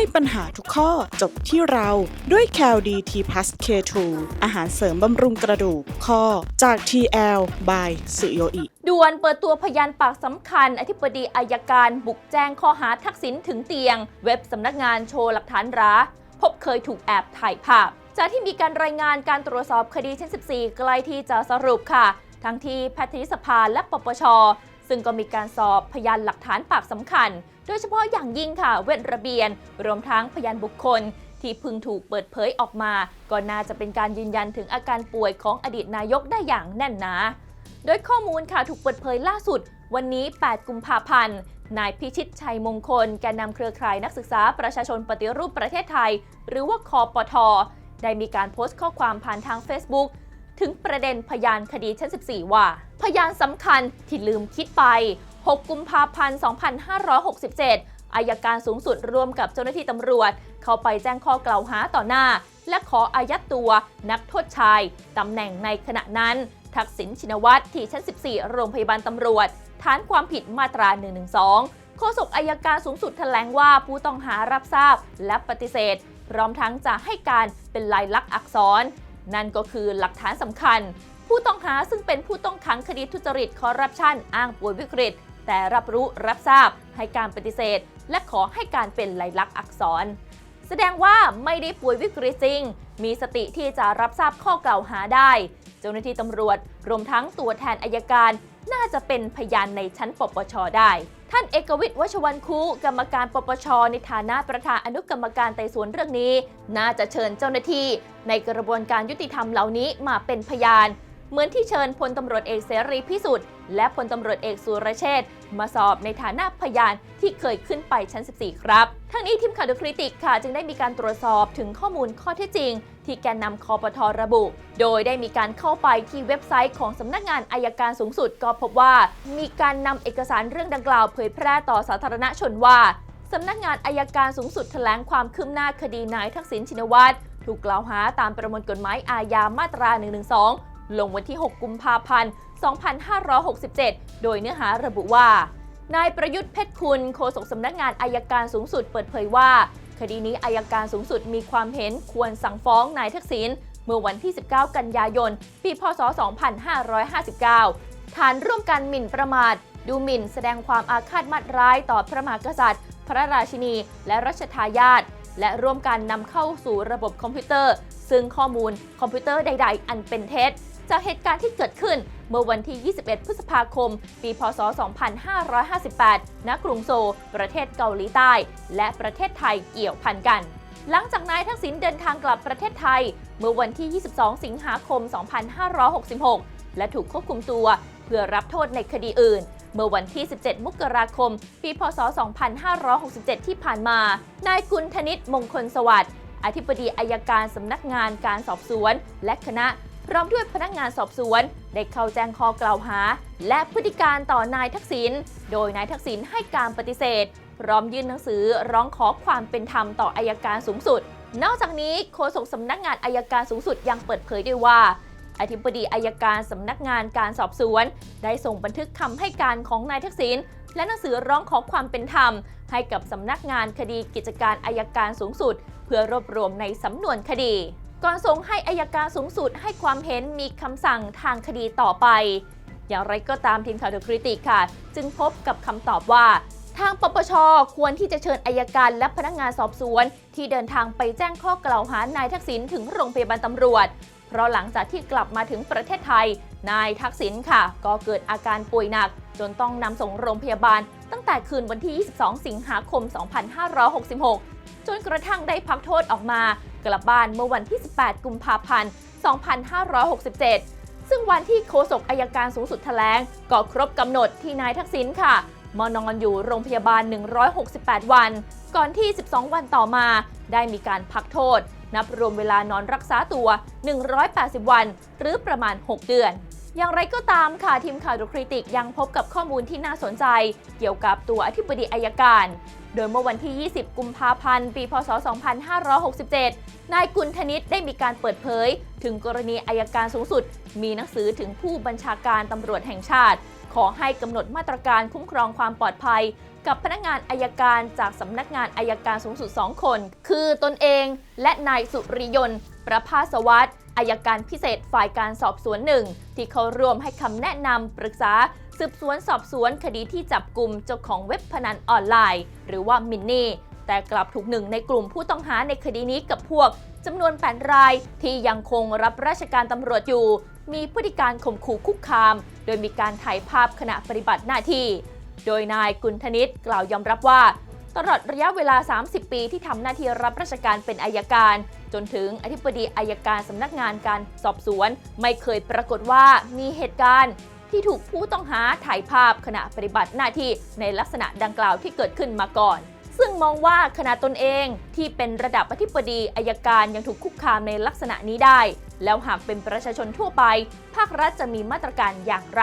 ให้ปัญหาทุกข้อจบที่เราด้วย c a l d t p l u s K2 อาหารเสริมบำรุงกระดูกข้อจาก TL by สุโยอิด่วนเปิดตัวพยานปากสำคัญ อธิบดีอายการบุกแจ้งข้อหาทักษิณถึงเตียง เว็บสำนักงานโชว์หลักฐานร้า พบเคยถูกแอบถ่ายภาพ จากที่มีการรายงานการตรวจสอบคดีชั้น 14 ใกล้ที่จะสรุปค่ะ ทั้งที่แพทยสภาและปปช ซึ่งก็มีการสอบพยานหลักฐานปากสำคัญ โดยเฉพาะอย่างยิ่งค่ะเวทระเบียน รวมทั้งพยานบุคคล ที่พึงถูกเปิดเผยออกมา ก็น่าจะเป็นการยืนยันถึงอาการป่วยของอดีตนายกได้อย่างแน่นหนาโดยข้อมูลค่ะถูกเปิดเผยล่าสุด วันนี้ 8 กุมภาพันธ์ นายพิชิตชัยมงคล แกนนำเครือข่ายนักศึกษาประชาชนปฏิรูปประเทศไทย หรือว่าคอปท ได้มีการโพสต์ข้อความผ่านทาง Facebook ถึงประเด็นพยานคดีชั้น 14 ว่า พยานสำคัญที่ลืมคิดไป 6 กุมภาพันธ์ 2567 อายการสูงสุดร่วมกับเจ้าหน้าที่ตำรวจ เข้าไปแจ้งข้อกล่าวหาต่อหน้า และขออายัดตัวนักโทษชายตำแหน่งในขณะนั้น ทักษิณชินวัตรที่ชั้น 14 โรงพยาบาลตำรวจ ฐานความผิดมาตรา 112โฆษกอายการสูงสุดแถลงว่าผู้ต้องหารับทราบและปฏิเสธ พร้อมทั้งจะให้การเป็นลายลักษณ์อักษร นั่นก็คือหลักฐานสำคัญ ผู้ต้องหาซึ่งเป็นผู้ต้องขังคดีทุจริตคอร์รัปชันอ้างป่วยวิกฤต แต่รับรู้รับทราบ ให้การปฏิเสธ และขอให้การเป็นลายลักษณ์อักษร แสดงว่าไม่ได้ป่วยวิกฤตจริง มีสติที่จะรับทราบข้อกล่าวหาได้ เจ้าหน้าที่ตำรวจ รวมทั้งตัวแทนอายการ น่าจะเป็นพยานในชั้นปปชได้ ท่านเอกวิทย์วชวันคูกรรมการปปช ในฐานะประธานอนุกรรมการไต่สวนเรื่องนี้ น่าจะเชิญเจ้าหน้าที่ ในกระบวนการยุติธรรมเหล่านี้มาเป็นพยาน เหมือนที่เชิญพลตำรวจเอกเสรีพิสุทธิ์และพลตำรวจเอกสุรเชษฐ์มาสอบในฐานะพยานที่เคยขึ้นไปชั้น 14 ครับ ทั้งนี้ทีมข่าวดูคริติกค่ะ จึงได้มีการตรวจสอบถึงข้อมูลข้อเท็จจริง ที่แกนนำคอปทระบุ โดยได้มีการเข้าไปที่เว็บไซต์ของสำนักงานอายการสูงสุด ก็พบว่า มีการนำเอกสารเรื่องดังกล่าวเผยแพร่ต่อสาธารณชนว่าสำนักงานอายการสูงสุดแถลงความคืบหน้าคดีนายทักษิณชินวัตรถูกกล่าวหาตามประมวลกฎหมายอาญามาตรา 112 ลงวันที่ 6 กุมภาพันธ์ 2567 โดยเนื้อหาระบุว่า นายประยุทธ์เพชรคุณโฆษกสำนักงานอายการสูงสุดเปิดเผยว่า คดีนี้อายการสูงสุดมีความเห็นควรสั่งฟ้องนายทักษิณเมื่อวันที่ 19 กันยายน ปี พศ 2559 ฐานร่วมกันหมิ่นประมาท ดูหมิ่นแสดงความอาฆาตมาตร้ายต่อพระมหากษัตริย์ พระราชินี และรัชทายาทและร่วมกันนำเข้าสู่ระบบคอมพิวเตอร์ ซึ่งข้อมูลคอมพิวเตอร์ใด ๆ อันเป็นเท็จ จากเหตุการณ์ที่เกิดขึ้นเมื่อวันที่ 21 พฤษภาคม ปี พศ 2558 ณ กรุงโซล ประเทศเกาหลีใต้ และประเทศไทยเกี่ยวพันกัน หลังจากนายทักษิณเดินทางกลับประเทศไทย เมื่อวันที่ 22 สิงหาคม 2566 และถูกควบคุมตัว เพื่อรับโทษในคดีอื่น เมื่อวันที่ 17 มกราคม ปี พศ 2567 ที่ผ่านมา นายกุลธนิตมงคลสวัสดิ์อธิบดีอายการสำนักงานการสอบสวน และคณะ พร้อมด้วยพนักงานสอบสวน ได้เข้าแจ้งข้อกล่าวหา และพฤติการต่อนายทักษิณ โดยนายทักษิณให้การปฏิเสธ พร้อมยื่นหนังสือร้องขอความเป็นธรรมต่ออายการสูงสุด นอกจากนี้โฆษกสำนักงานอายการสูงสุดยังเปิดเผยด้วยว่าอธิบดีอายการสำนักงานการสอบสวน ได้ส่งบันทึกคำให้การของนายทักษิณและหนังสือร้องขอความเป็นธรรม ให้กับสำนักงานคดีกิจการอายการสูงสุด เพื่อรวบรวมในสำนวนคดี ก่อนส่งให้อายการสูงสุดให้ความเห็นมีคำสั่งทางคดีต่อไป อย่างไรก็ตามทีมข่าวเดอะคริติกค่ะ จึงพบกับคำตอบว่า ทางปปชควรที่จะเชิญอายการและพนักงานสอบสวน ที่เดินทางไปแจ้งข้อกล่าวหานายทักษิณถึงโรงพยาบาลตำรวจ เพราะหลังจากที่กลับมาถึงประเทศไทย นายทักษิณค่ะ ก็เกิดอาการป่วยหนัก จนต้องนำส่งโรงพยาบาล ตั้งแต่คืนวันที่ 22 สิงหาคม 2566จนกระทั่งได้พักโทษออกมา กลับบ้านเมื่อวันที่ 18 กุมภาพันธ์ 2567 ซึ่งวันที่โฆษกอายการสูงสุดแถลงก็ครบกำหนดที่นายทักษิณค่ะมานอนอยู่โรงพยาบาล 168 วัน ก่อนที่ 12 วันต่อมา ได้มีการพักโทษ นับรวมเวลานอนรักษาตัว 180 วัน หรือประมาณ 6 เดือน อย่างไรก็ตามค่ะทีมข่าวดูคริติกยังพบกับข้อมูลที่น่าสนใจ เกี่ยวกับตัวอธิบดีอายการ โดยเมื่อวันที่ 20 กุมภาพันธ์ ปี พศ 2567 นายกุลธนิตได้มีการเปิดเผย ถึงกรณีอายการสูงสุด มีหนังสือถึงผู้บัญชาการตำรวจแห่งชาติ ขอให้กำหนดมาตรการคุ้มครองความปลอดภัย กับพนักงานอายการจากสำนักงานอายการสูงสุด 2 คน คือตนเอง และนายสุริยนต์ประภาสวัสดิ์ อายการพิเศษฝ่ายการสอบสวนหนึ่งที่เขาร่วมให้คำแนะนำปรึกษา สืบสวนสอบสวนคดีที่จับกลุ่มเจ้าของเว็บพนันออนไลน์ หรือว่ามินนี่แต่กลับถูกหนึ่งในกลุ่มผู้ต้องหาในคดีนี้กับพวกจำนวน 8 รายที่ยังคงรับราชการตำรวจอยู่ มีพฤติการข่มขู่คุกคาม โดยมีการถ่ายภาพขณะปฏิบัติหน้าที่ โดยนายกุลธนิตกล่าวยอมรับว่า ตลอดระยะเวลา 30 ปีที่ทำหน้าที่รับราชการเป็นอายการ จนถึงอธิบดีอายการสำนักงานการสอบสวน ไม่เคยปรากฏว่ามีเหตุการณ์ที่ถูกผู้ต้องหาถ่ายภาพขณะปฏิบัติหน้าที่ในลักษณะดังกล่าวที่เกิดขึ้นมาก่อน ซึ่งมองว่าขณะตนเองที่เป็นระดับอธิบดีอายการยังถูกคุกคามในลักษณะนี้ได้ แล้วหากเป็นประชาชนทั่วไป ภาครัฐจะมีมาตรการอย่างไร